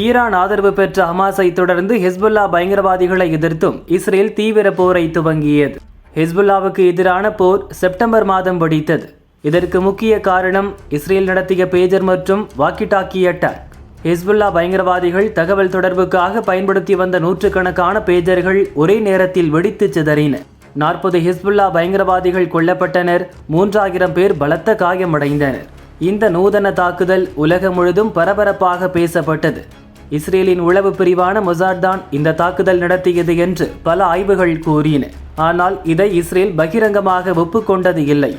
Iran ஆதரவு பெற்ற ஹமாஸை தொடர்ந்து ஹெஸ்புல்லா பயங்கரவாதிகளை எதிர்த்தும் இஸ்ரேல் தீவிர போரை துவங்கியது. ஹெஸ்புல்லாவுக்கு எதிரான போர் செப்டம்பர் மாதம் வெடித்தது. இதற்கு முக்கிய காரணம் இஸ்ரேல் நடத்திய பேஜர் மற்றும் வாக்கி டாக்கி அட்டாக். ஹெஸ்புல்லா பயங்கரவாதிகள் தகவல் தொடர்புக்காக பயன்படுத்தி வந்த நூற்றுக்கணக்கான பேஜர்கள் ஒரே நேரத்தில் வெடித்து சிதறின. நாற்பது ஹிஸ்புல்லா பயங்கரவாதிகள் கொல்லப்பட்டனர். மூன்றாயிரம் பேர் பலத்த காயமடைந்தனர். இந்த நூதன தாக்குதல் உலகம் முழுதும் பரபரப்பாக பேசப்பட்டது. இஸ்ரேலின் உளவு பிரிவான மொசாட் தான் இந்த தாக்குதல் நடத்தியது என்று பல ஆய்வுகள் கூறின. ஆனால் இதை இஸ்ரேல் பகிரங்கமாக ஒப்புக்கொண்டது இல்லை.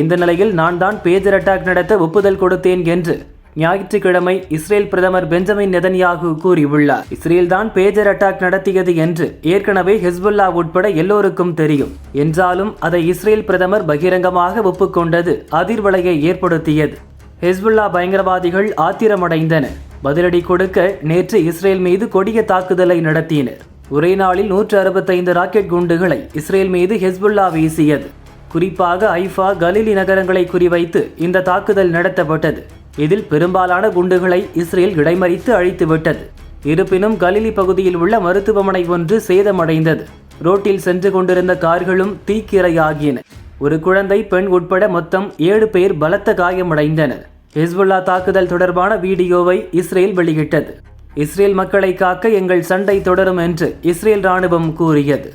இந்த நிலையில் நான் தான் பேஜர் அட்டாக் நடத்த ஒப்புதல் கொடுத்தேன் என்று ஞாயிற்றுக்கிழமை இஸ்ரேல் பிரதமர் பெஞ்சமின் நெதன்யாகு கூறியுள்ளார். இஸ்ரேல் தான் பேஜர் அட்டாக் நடத்தியது என்று ஏற்கனவே ஹெஸ்புல்லா உட்பட எல்லோருக்கும் தெரியும். என்றாலும் அதை இஸ்ரேல் பிரதமர் பகிரங்கமாக ஒப்புக்கொண்டது அதிர்வலையை ஏற்படுத்தியது. ஹெஸ்புல்லா பயங்கரவாதிகள் ஆத்திரமடைந்தனர். பதிலடி கொடுக்க நேற்று இஸ்ரேல் மீது கொடிய தாக்குதலை நடத்தினர். ஒரே நாளில் நூற்று அறுபத்தைந்து ராக்கெட் குண்டுகளை இஸ்ரேல் மீது ஹெஸ்புல்லா வீசியது. குறிப்பாக ஐஃபா கலிலி நகரங்களை குறிவைத்து இந்த தாக்குதல் நடத்தப்பட்டது. இதில் பெரும்பாலான குண்டுகளை இஸ்ரேல் இடைமறித்து அழித்துவிட்டது. இருப்பினும் கலிலி பகுதியில் உள்ள மருத்துவமனை ஒன்று சேதமடைந்தது. ரோட்டில் சென்று கொண்டிருந்த கார்களும் தீக்கிரையாகின. ஒரு குழந்தை பெண் உட்பட மொத்தம் ஏழு பேர் பலத்த காயமடைந்தனர். ஹிஸ்புல்லா தாக்குதல் தொடர்பான வீடியோவை இஸ்ரேல் வெளியிட்டது. இஸ்ரேல் மக்களை காக்க எங்கள் சண்டை தொடரும் என்று இஸ்ரேல் ராணுவம் கூறியது.